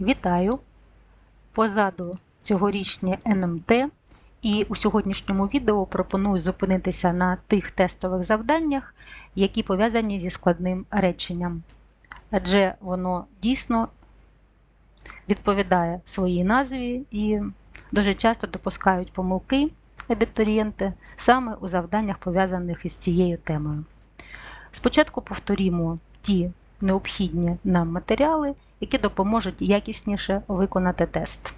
Вітаю! Позаду цьогорічнє НМТ, і у сьогоднішньому відео пропоную зупинитися на тих тестових завданнях, які пов'язані зі складним реченням. Адже воно дійсно відповідає своїй назві і дуже часто допускають помилки абітурієнти саме у завданнях, пов'язаних із цією темою. Спочатку повторімо ті необхідні нам матеріали, які допоможуть якісніше виконати тест.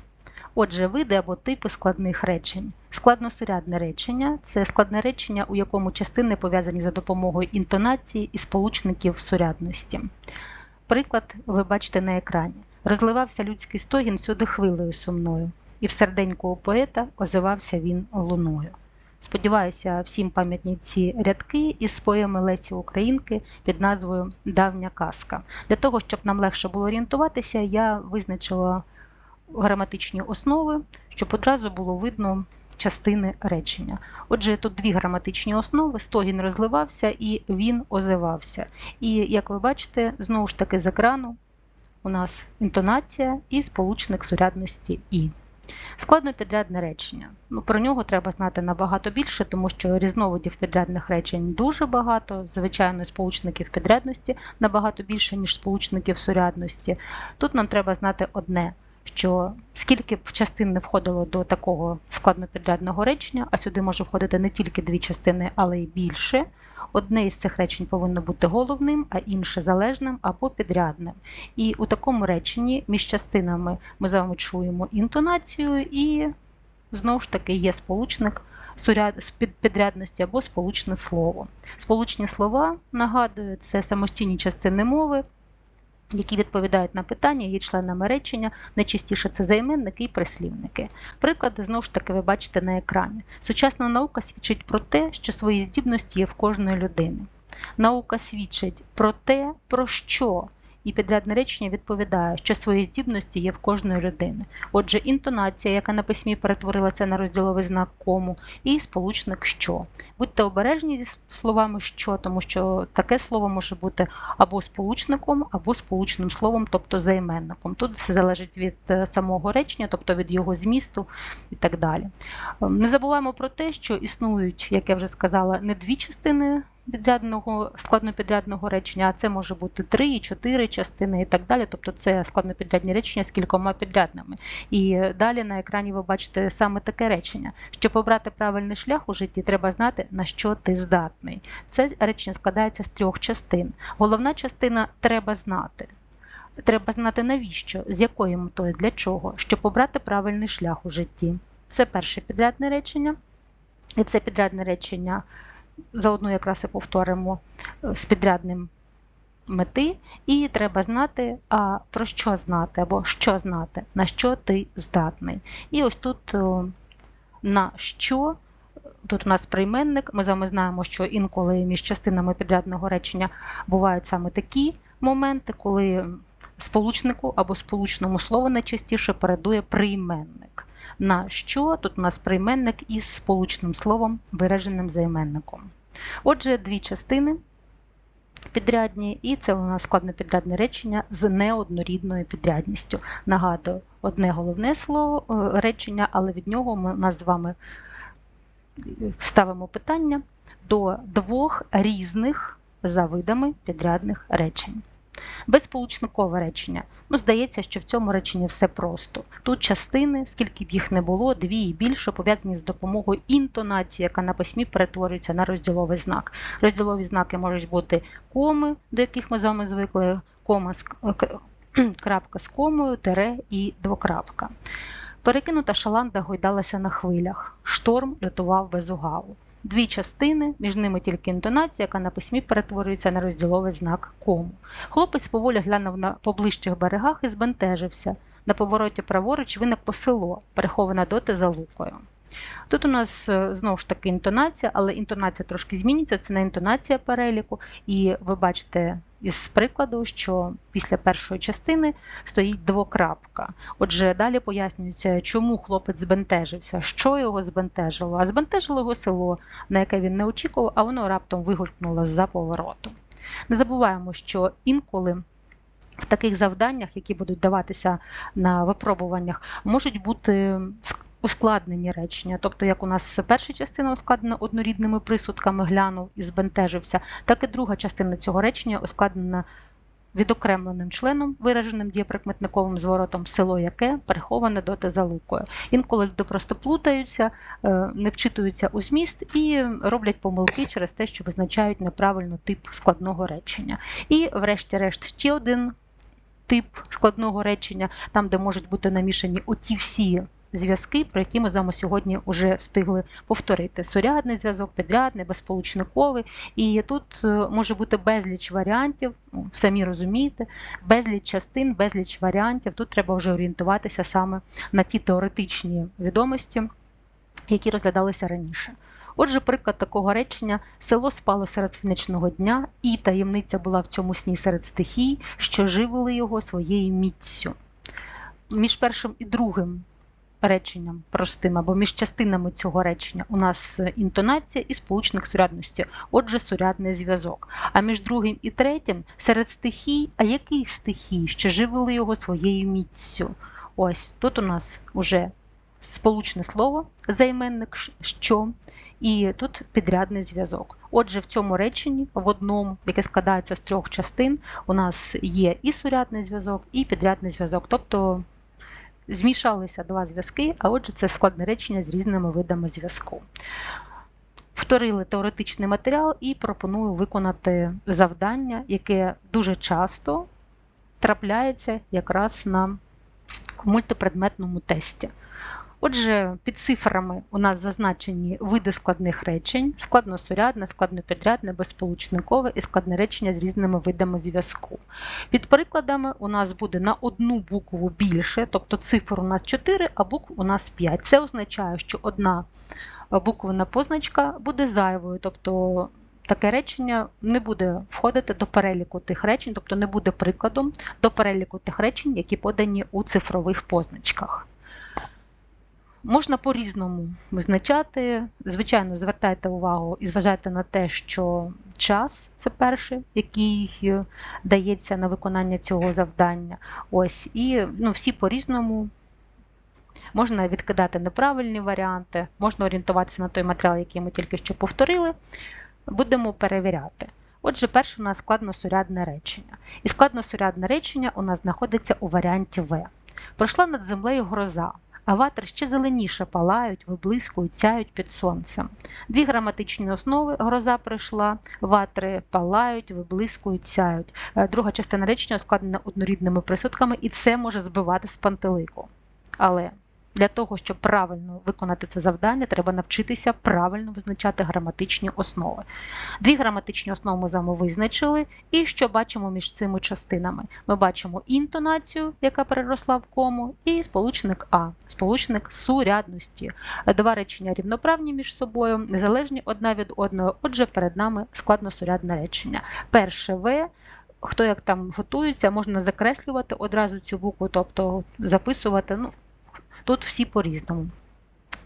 Отже, види або типи складних речень. Складносурядне речення це складне речення, у якому частини пов'язані за допомогою інтонації і сполучників сурядності. Приклад ви бачите на екрані. Розливався людський стогін всюди хвилею сумною, і в серденьку у поета озивався він луною. Сподіваюся, всім пам'ятні ці рядки із поеми Лесі Українки під назвою Давня казка. Для того, щоб нам легше було орієнтуватися, я визначила граматичні основи, щоб одразу було видно частини речення. Отже, тут дві граматичні основи: стогін розливався і він озивався. І як ви бачите, знову ж таки з екрану у нас інтонація і сполучник сурядності І. Складнопідрядне речення. Ну, Про нього треба знати набагато більше, тому що різновидів підрядних речень дуже багато. Звичайно, сполучників підрядності набагато більше, ніж сполучників сурядності. Тут нам треба знати одне, що скільки б частин не входило до такого складнопідрядного речення, а сюди може входити не тільки дві частини, але й більше. Одне із цих речень повинно бути головним, а інше залежним або підрядним. І у такому реченні між частинами ми з вами чуємо інтонацію, і знову ж таки є сполучник підрядності або сполучне слово. Сполучні слова, нагадую, це самостійні частини мови. Які відповідають на питання, є членами речення, найчастіше це займенники і прислівники. Приклади, знову ж таки, ви бачите на екрані. Сучасна наука свідчить про те, що свої здібності є в кожної людини. Наука свідчить про те, про що і підрядне речення відповідає, що свої здібності є в кожної людини. Отже, інтонація, яка на письмі перетворилася на розділовий знак кому, і сполучник що. Будьте обережні зі словами що, тому що таке слово може бути або сполучником, або сполучним словом, тобто займенником. Тут все залежить від е, самого речення, тобто від його змісту і так далі. Ем, не забуваємо про те, що існують, як я вже сказала, не дві частини підрядного, складнопідрядного речення, а це може бути три і чотири частини і так далі. Тобто це складнопідрядні речення з кількома підрядними. І далі на екрані ви бачите саме таке речення. Щоб обрати правильний шлях у житті, треба знати, на що ти здатний. Це речення складається з трьох частин. Головна частина треба знати. Треба знати навіщо, з якою метою, для чого, щоб обрати правильний шлях у житті. Це перше підрядне речення. І це підрядне речення заодно якраз і повторимо е, з підрядним мети, і треба знати, а про що знати, або що знати, на що ти здатний. І ось тут на що. Тут у нас прийменник, ми з вами знаємо, що інколи між частинами підрядного речення бувають саме такі моменти, коли сполучнику або сполучному слову найчастіше передує прийменник на що тут у нас прийменник із сполучним словом, вираженим займенником. Отже, дві частини підрядні, і це у нас складнопідрядне речення з неоднорідною підрядністю. Нагадую, одне головне слово е, речення, але від нього ми нас з вами ставимо питання до двох різних за видами підрядних речень. Безполучникове речення. Ну, Здається, що в цьому реченні все просто. Тут частини, скільки б їх не було, дві і більше, пов'язані з допомогою інтонації, яка на письмі перетворюється на розділовий знак. Розділові знаки можуть бути коми, до яких ми з вами звикли, кома з крапка з комою, тере і двокрапка. Перекинута шаланда гойдалася на хвилях. Шторм лютував без угаву дві частини, між ними тільки інтонація, яка на письмі перетворюється на розділовий знак кому. Хлопець поволі глянув на поближчих берегах і збентежився. На повороті праворуч виник село, переховане доти за лукою. Тут у нас е, знову ж таки інтонація, але інтонація трошки змінюється, це не інтонація переліку, і ви бачите із прикладу, що після першої частини стоїть двокрапка. Отже, далі пояснюється, чому хлопець збентежився, що його збентежило. А збентежило його село, на яке він не очікував, а воно раптом вигулькнуло з-за повороту. Не забуваємо, що інколи в таких завданнях, які будуть даватися на випробуваннях, можуть бути ускладнені речення. Тобто, як у нас перша частина ускладнена однорідними присудками, глянув і збентежився, так і друга частина цього речення ускладнена відокремленим членом, вираженим дієприкметниковим зворотом, село яке переховане доти залукою. Інколи люди просто плутаються, е, не вчитуються у зміст і роблять помилки через те, що визначають неправильно тип складного речення. І, врешті-решт, ще один тип складного речення, там, де можуть бути намішані оті всі зв'язки, про які ми з вами сьогодні вже встигли повторити: сурядний зв'язок, підрядний, безполучниковий. І тут е, може бути безліч варіантів, ну, самі розумієте, безліч частин, безліч варіантів. Тут треба вже орієнтуватися саме на ті теоретичні відомості, які розглядалися раніше. Отже, приклад такого речення: село спало серед сонячного дня, і таємниця була в цьому сні серед стихій, що живили його своєю міццю. Між першим і другим реченням простим або між частинами цього речення у нас інтонація і сполучник сурядності, отже, сурядний зв'язок. А між другим і третім серед стихій, а яких стихій, що живили його своєю міццю? Ось тут у нас уже сполучне слово, займенник що, і тут підрядний зв'язок. Отже, в цьому реченні, в одному, яке складається з трьох частин, у нас є і сурядний зв'язок, і підрядний зв'язок. Тобто змішалися два зв'язки, а отже, це складне речення з різними видами зв'язку. Вторили теоретичний матеріал і пропоную виконати завдання, яке дуже часто трапляється якраз на мультипредметному тесті. Отже, під цифрами у нас зазначені види складних речень: складносурядне, складнопідрядне, безполучникове і складне речення з різними видами зв'язку. Під прикладами у нас буде на одну букву більше, тобто цифр у нас 4, а букв у нас 5. Це означає, що одна буквена позначка буде зайвою, тобто таке речення не буде входити до переліку тих речень, тобто не буде прикладом до переліку тих речень, які подані у цифрових позначках. Можна по-різному визначати. Звичайно, звертайте увагу і зважайте на те, що час це перший, який е, дається на виконання цього завдання. Ось, і ну, всі по-різному. Можна відкидати неправильні варіанти, можна орієнтуватися на той матеріал, який ми тільки що повторили. Будемо перевіряти. Отже, перше у нас складносурядне речення. І складносурядне речення у нас знаходиться у варіанті В. Пройшла над землею гроза, а ватри ще зеленіше палають, виблискують, сяють під сонцем. Дві граматичні основи гроза прийшла, ватри палають, виблискують, сяють. Е, Друга частина речення складена однорідними присутками, і це може збивати з пантелику. Але для того, щоб правильно виконати це завдання, треба навчитися правильно визначати граматичні основи. Дві граматичні основи ми з вами визначили. І що бачимо між цими частинами? Ми бачимо інтонацію, яка переросла в кому, і сполучник А, сполучник сурядності. Два речення рівноправні між собою, незалежні одна від одного. Отже, перед нами складносурядне речення. Перше В. Хто як там готується, можна закреслювати одразу цю букву, тобто записувати. Ну, Тут всі по-різному.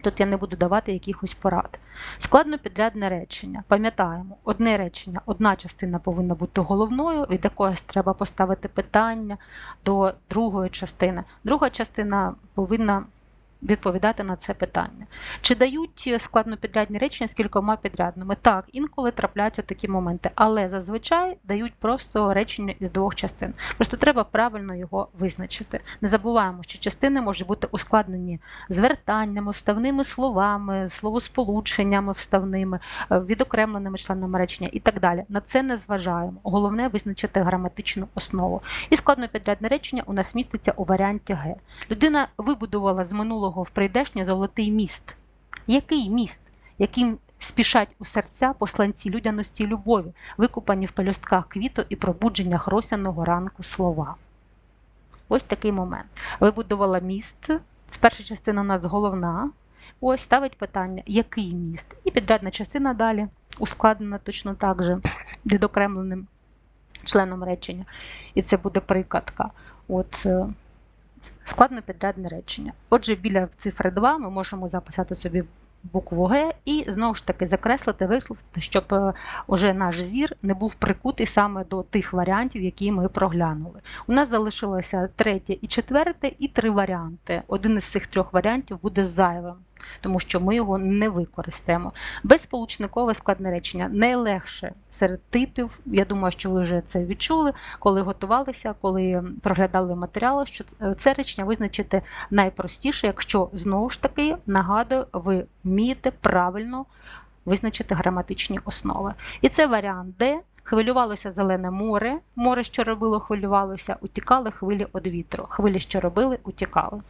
Тут я не буду давати якихось порад. Складно підрядне речення. Пам'ятаємо, одне речення, одна частина повинна бути головною, від якої треба поставити питання до другої частини. Друга частина повинна відповідати на це питання. Чи дають складнопідрядні речення з кількома підрядними? Так, інколи трапляються такі моменти, але зазвичай дають просто речення із двох частин. Просто треба правильно його визначити. Не забуваємо, що частини можуть бути ускладнені звертаннями, вставними словами, словосполученнями вставними, е, відокремленими членами речення і так далі. На це не зважаємо. Головне визначити граматичну основу. І складнопідрядне речення у нас міститься у варіанті Г. Людина вибудувала з минулого в прийдешнє золотий міст. Який міст? Яким спішать у серця посланці людяності й любові, викупані в пелюстках квіту і пробудженнях росяного ранку слова. Ось такий момент. Вибудувала міст. Перша частина у нас головна. Ось ставить питання, який міст? І підрядна частина далі ускладнена точно так же відокремленим членом речення. І це буде прикладка. От е, складно підрядне речення. Отже, біля цифри 2 ми можемо записати собі букву Г і знову ж таки закреслити, викласти, щоб е, уже наш зір не був прикутий саме до тих варіантів, які ми проглянули. У нас залишилося третє і четверте, і три варіанти. Один із цих трьох варіантів буде зайвим, тому що ми його не використаємо. Безсполучникове складне речення найлегше серед типів. Я думаю, що ви вже це відчули, коли готувалися, коли проглядали матеріали, що це речення визначити найпростіше, якщо знову ж таки нагадую, ви вмієте правильно визначити граматичні основи. І це варіант Д. Хвилювалося зелене море, море, що робило, хвилювалося, утікали хвилі від вітру. Хвилі, що робили, утікали.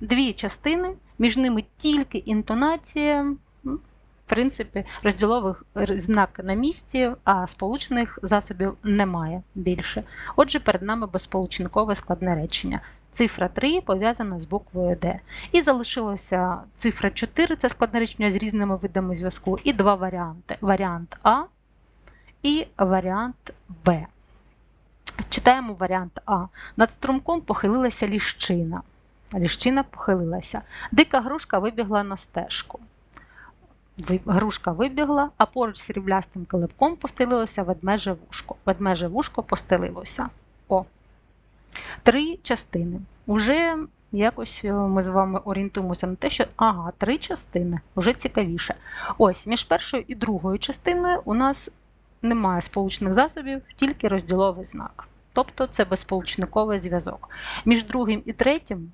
Дві частини, між ними тільки інтонація, в принципі, розділових знак на місці, а сполучених засобів немає більше. Отже, перед нами безсполучникове складне речення. Цифра 3 пов'язана з буквою Д. І залишилося цифра 4 це складне речення з різними видами зв'язку, і два варіанти: варіант А і варіант Б. Читаємо варіант А. Над струмком похилилася ліщина. Ліщина похилилася. Дика грушка вибігла на стежку. Грушка вибігла, а поруч з сріблястим килипком постелилося ведмеже вушко. Ведмеже вушко постелилося. О. Три частини. Уже якось ми з вами орієнтуємося на те, що ага, три частини, вже цікавіше. Ось, між першою і другою частиною у нас немає сполучних засобів, тільки розділовий знак. Тобто це безсполучниковий зв'язок. Між другим і третім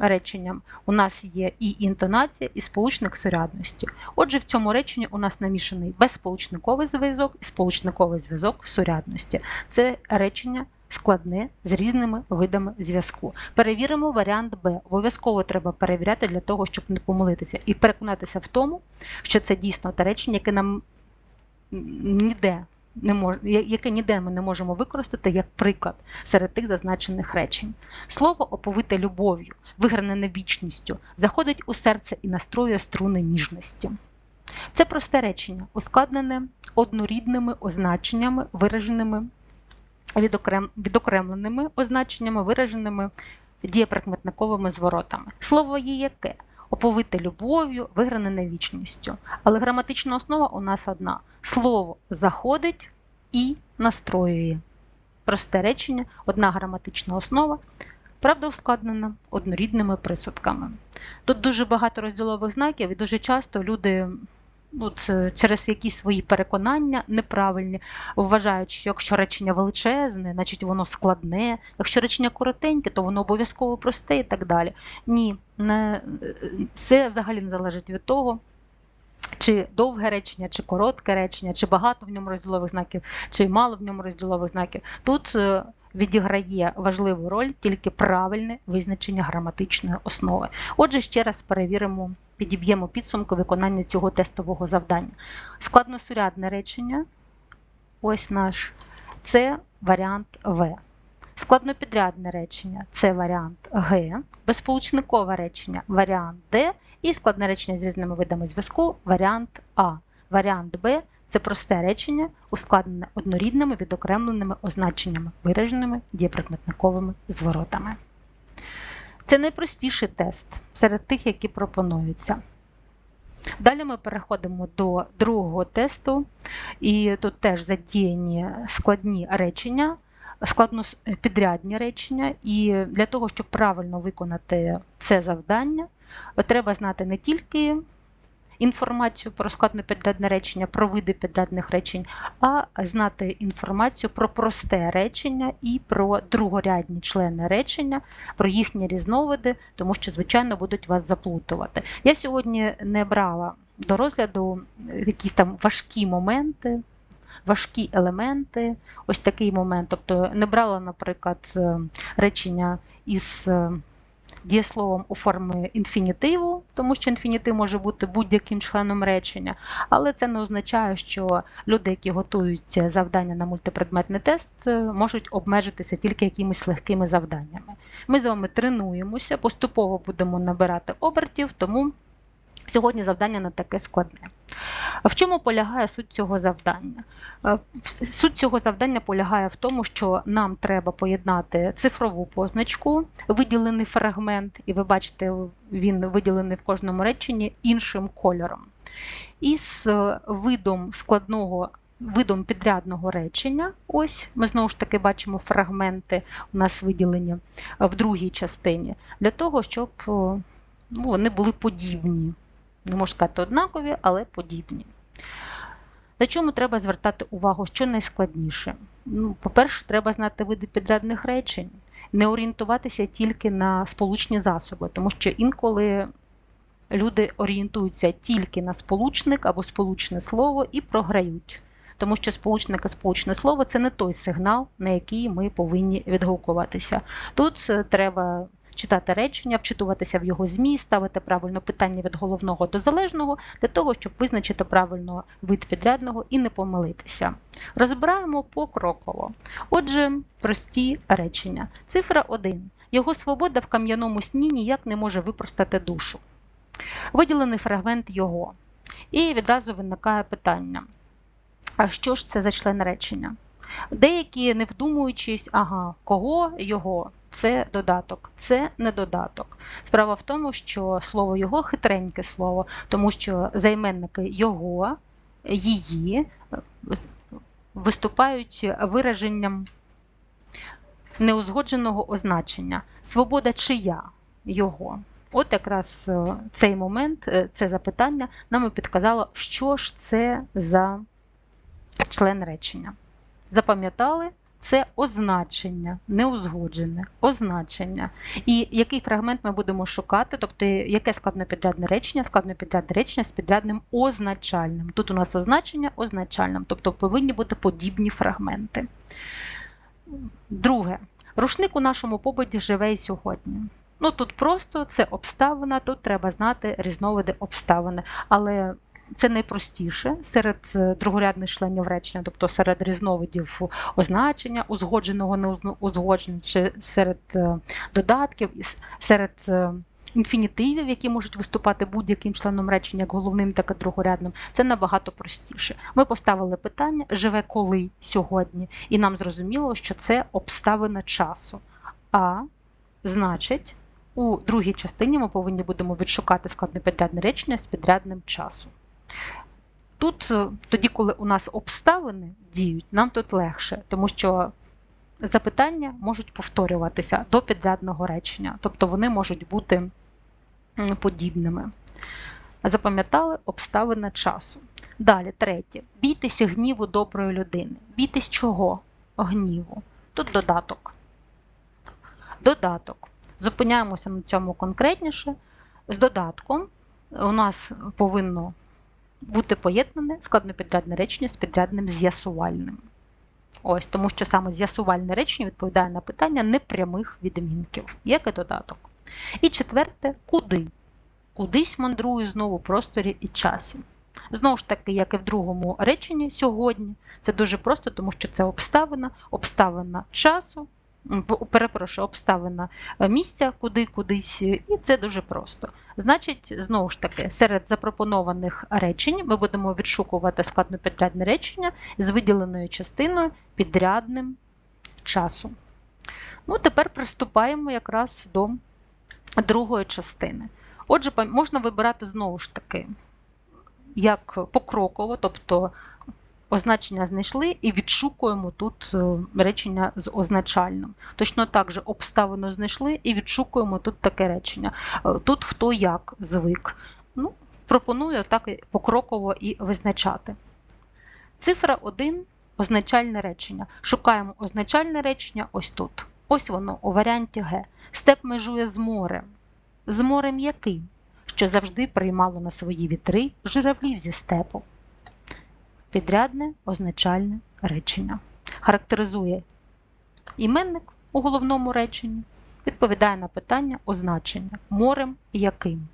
реченням у нас є і інтонація, і сполучник сурядності. Отже, в цьому реченні у нас намішаний безсполучниковий зв'язок і сполучниковий зв'язок сурядності. Це речення складне з різними видами зв'язку. Перевіримо варіант Б. Обов'язково треба перевіряти для того, щоб не помилитися, і переконатися в тому, що це дійсно те речення, яке нам ніде не мож... яке ніде ми не можемо використати як приклад серед тих зазначених речень. Слово оповите любов'ю, вигранене вічністю, заходить у серце і настроює струни ніжності. Це просте речення, ускладнене однорідними означеннями, вираженими відокрем... відокремленими означеннями, вираженими дієприкметниковими зворотами. Слово є яке? Оповите любов'ю, вигране навічністю. Але граматична основа у нас одна: слово заходить і настроює. Просте речення, одна граматична основа, правда ускладнена однорідними присудками. Тут дуже багато розділових знаків, і дуже часто люди е, через якісь свої переконання неправильні, вважають, що якщо речення величезне, значить воно складне, якщо речення коротеньке, то воно обов'язково просте і так далі. Ні, не, це взагалі не залежить від того. Чи довге речення, чи коротке речення, чи багато в ньому розділових знаків, чи мало в ньому розділових знаків. Тут е, відіграє важливу роль тільки правильне визначення граматичної основи. Отже, ще раз перевіримо, підіб'ємо підсумку виконання цього тестового завдання. Складносурядне речення, ось наш, це варіант В. Складнопідрядне речення це варіант Г, безполучникове речення варіант Д, і складне речення з різними видами зв'язку варіант А. Варіант Б це просте речення, ускладнене однорідними відокремленими означеннями, вираженими дієприкметниковими зворотами. Це найпростіший тест серед тих, які пропонуються. Далі ми переходимо до другого тесту, і тут теж задіяні складні речення, складнопідрядні речення. І для того, щоб правильно виконати це завдання, треба знати не тільки інформацію про складне піддадне речення, про види піддадних речень, а знати інформацію про просте речення і про другорядні члени речення, про їхні різновиди, тому що, звичайно, будуть вас заплутувати. Я сьогодні не брала до розгляду якісь там важкі моменти. Важкі елементи, ось такий момент. Тобто не брала, наприклад, речення із дієсловом у формі інфінітиву, тому що інфінітив може бути будь-яким членом речення, але це не означає, що люди, які готують завдання на мультипредметний тест, можуть обмежитися тільки якимись легкими завданнями. Ми з вами тренуємося, поступово будемо набирати обертів, тому сьогодні завдання не таке складне. В чому полягає суть цього завдання? Е, Суть цього завдання полягає в тому, що нам треба поєднати цифрову позначку, виділений фрагмент, і ви бачите, він виділений в кожному реченні іншим кольором. Із е, видом складного видом підрядного речення, ось ми знову ж таки бачимо фрагменти у нас виділені в другій частині, для того, щоб ну, вони були подібні. Не можу сказати однакові, але подібні. На чому треба звертати увагу, що найскладніше? Ну, По-перше, треба знати види підрядних речень, не орієнтуватися тільки на сполучні засоби, тому що інколи люди орієнтуються тільки на сполучник або сполучне слово і програють. Тому що сполучник і сполучне слово це не той сигнал, на який ми повинні відгукуватися. Тут е, треба читати речення, вчитуватися в його зміст, ставити правильно питання від головного до залежного для того, щоб визначити правильно вид підрядного і не помилитися. Розбираємо покроково. Отже, прості речення. Цифра 1. Його свобода в кам'яному сні ніяк не може випростати душу. Виділений фрагмент його. І відразу виникає питання. А що ж це за член речення? Деякі, не вдумуючись, ага, кого його, це додаток, це не додаток. Справа в тому, що слово його хитреньке слово, тому що займенники його, її виступають вираженням неузгодженого означення. Свобода чия його. От якраз е, цей момент, е, це запитання нам і підказало, що ж це за член речення. Запам'ятали? Це означення, неузгоджене означення. І який фрагмент ми будемо шукати, тобто яке складнопідрядне речення, складнопідрядне речення з підрядним означальним. Тут у нас означення означальним, тобто повинні бути подібні фрагменти. Друге, рушник у нашому побуті живе і сьогодні. Ну Тут просто це обставина, тут треба знати різновиди обставини. Але це найпростіше серед е, другорядних членів речення, тобто серед різновидів означення, узгодженого, неузгодженого, серед е, додатків, серед е, інфінітивів, які можуть виступати будь-яким членом речення, як головним, так і другорядним, це набагато простіше. Ми поставили питання живе коли сьогодні, і нам зрозуміло, що це обставина часу. А значить, у другій частині ми повинні будемо відшукати складнопідрядне речення з підрядним часом. Тут, е, тоді, коли у нас обставини діють, нам тут легше, тому що запитання можуть повторюватися до підрядного речення, тобто вони можуть бути подібними. Запам'ятали обставини часу. Далі, третє. Бійтеся гніву доброї людини. Бійтесь чого? Гніву. Тут додаток. Додаток. Зупиняємося на цьому конкретніше. З додатком у нас повинно бути поєднане складнопідрядне речення з підрядним з'ясувальним. Ось, Тому що саме з'ясувальне речення відповідає на питання непрямих відмінків, як і додаток. І четверте куди. Кудись мандрую знову в просторі і часі. Знову ж таки, як і в другому реченні сьогодні, це дуже просто, тому що це обставина, обставина часу перепрошую, обставина е, місця куди кудись, і це дуже просто. Значить, знову ж таки, серед запропонованих речень ми будемо відшукувати складнопідрядне речення з виділеною частиною підрядним часу. Ну, Тепер приступаємо якраз до другої частини. Отже, можна вибирати знову ж таки, як покроково, тобто Означення знайшли і відшукуємо тут е, речення з означальним. Точно так же обставину знайшли і відшукуємо тут таке речення. Е, тут хто як звик. Ну, Пропоную так покроково і визначати. Цифра 1 означальне речення. Шукаємо означальне речення ось тут. Ось воно у варіанті Г. Степ межує з морем. З морем яким? Що завжди приймало на свої вітри журавлів зі степу. Підрядне означальне речення. Характеризує іменник у головному реченні, відповідає на питання означення морем яким.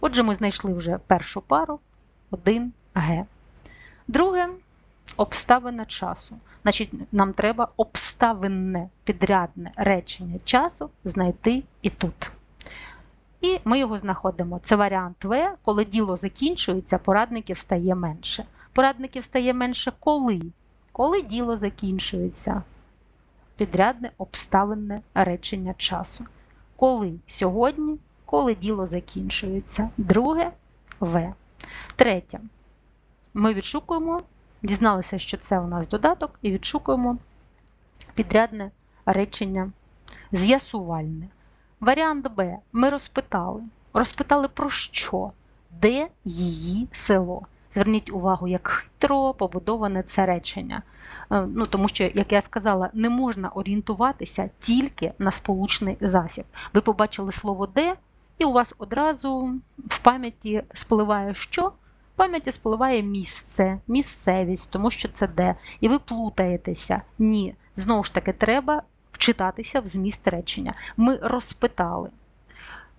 Отже, ми знайшли вже першу пару 1Г. Друге обставина часу. Значить, нам треба обставинне підрядне речення часу знайти і тут. І ми його знаходимо. Це варіант В, коли діло закінчується, порадників стає менше. Порадників стає менше коли? Коли діло закінчується. Підрядне обставинне речення часу. Коли сьогодні, коли діло закінчується. Друге В. Третє. Ми відшукуємо, дізналися, що це у нас додаток, і відшукуємо підрядне речення з'ясувальне. Варіант Б. Ми розпитали. Розпитали про що? Де її село? Зверніть увагу, як хитро побудоване це речення. Е, Ну, тому що, як я сказала, не можна орієнтуватися тільки на сполучний засіб. Ви побачили слово де, і у вас одразу в пам'яті спливає що? В пам'яті спливає місце, місцевість, тому що це де. І ви плутаєтеся. Ні, знову ж таки, треба вчитатися в зміст речення. Ми розпитали.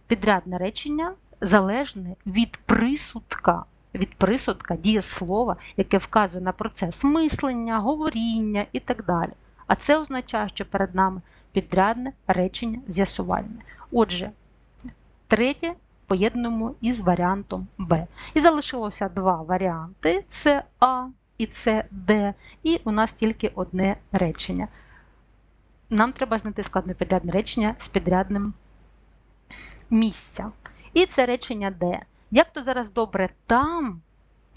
Підрядне речення залежне від присудка, від присудка дієслова, яке вказує на процес мислення, говоріння і так далі. А це означає, що перед нами підрядне речення з'ясувальне. Отже, третє поєднуємо із варіантом Б. І залишилося два варіанти: це А і це Д. І у нас тільки одне речення. Нам треба знайти складнопідрядне речення з підрядним місця. І це речення Д. Як то зараз добре там,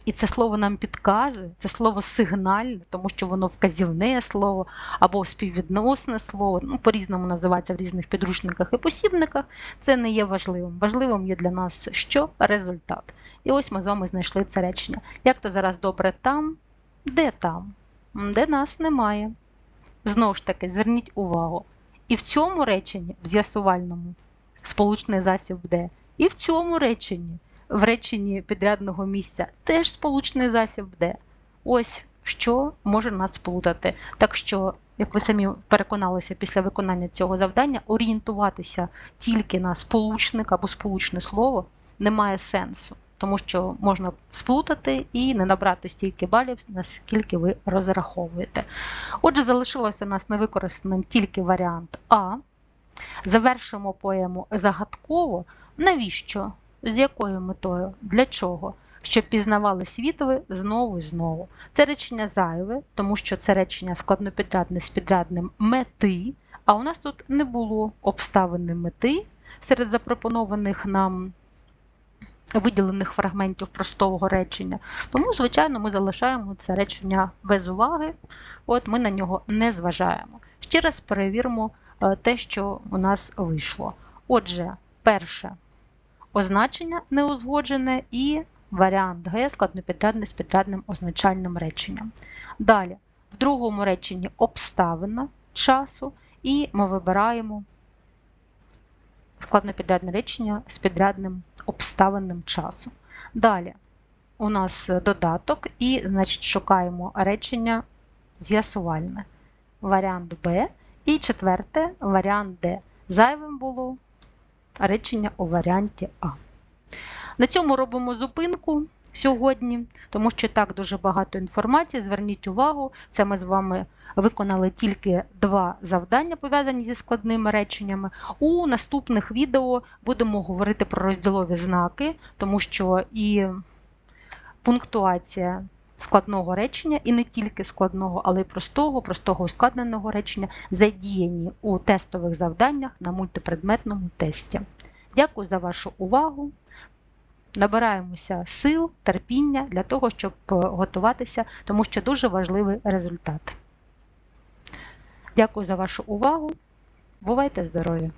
і це слово нам підказує, це слово сигнальне, тому що воно вказівне слово або співвідносне слово, ну, по-різному називається в різних підручниках і посібниках, це не є важливим. Важливим є для нас що? Результат. І ось ми з вами знайшли це речення. Як то зараз добре там, де там? Де нас немає. Знову ж таки, зверніть увагу. І в цьому реченні, в з'ясувальному, сполучний засіб де, і в цьому реченні, в реченні підрядного місця, теж сполучний засіб де. Ось що може нас сплутати. Так що, як ви самі переконалися після виконання цього завдання, орієнтуватися тільки на сполучник або сполучне слово немає сенсу. Тому що можна сплутати і не набрати стільки балів, наскільки ви розраховуєте. Отже, залишилося у нас невикористаним тільки варіант А. Завершимо поему загадково. Навіщо? З якою метою? Для чого? Щоб пізнавали світ ви знову і знову. Це речення зайве, тому що це речення складнопідрядне з підрядним мети, а у нас тут не було обставини мети серед запропонованих нам виділених фрагментів простого речення. Тому, звичайно, ми залишаємо це речення без уваги, от ми на нього не зважаємо. Ще раз перевіримо е, те, що у нас вийшло. Отже, перше означення неузгоджене і варіант Г складнопідрядне з підрядним означальним реченням. Далі, в другому реченні обставина часу, і ми вибираємо складнопідрядне речення з підрядним обставинним часу. Далі у нас додаток, і значить, шукаємо речення з'ясувальне. Варіант Б. І четверте варіант Д. Зайвим було речення у варіанті А. На цьому робимо зупинку сьогодні, тому що так дуже багато інформації. Зверніть увагу, це ми з вами виконали тільки два завдання, пов'язані зі складними реченнями. У наступних відео будемо говорити про розділові знаки, тому що і пунктуація складного речення, і не тільки складного, але й простого, простого ускладненого речення задіяні у тестових завданнях на мультипредметному тесті. Дякую за вашу увагу. Набираємося сил, терпіння для того, щоб готуватися, тому що дуже важливий результат. Дякую за вашу увагу. Бувайте здорові!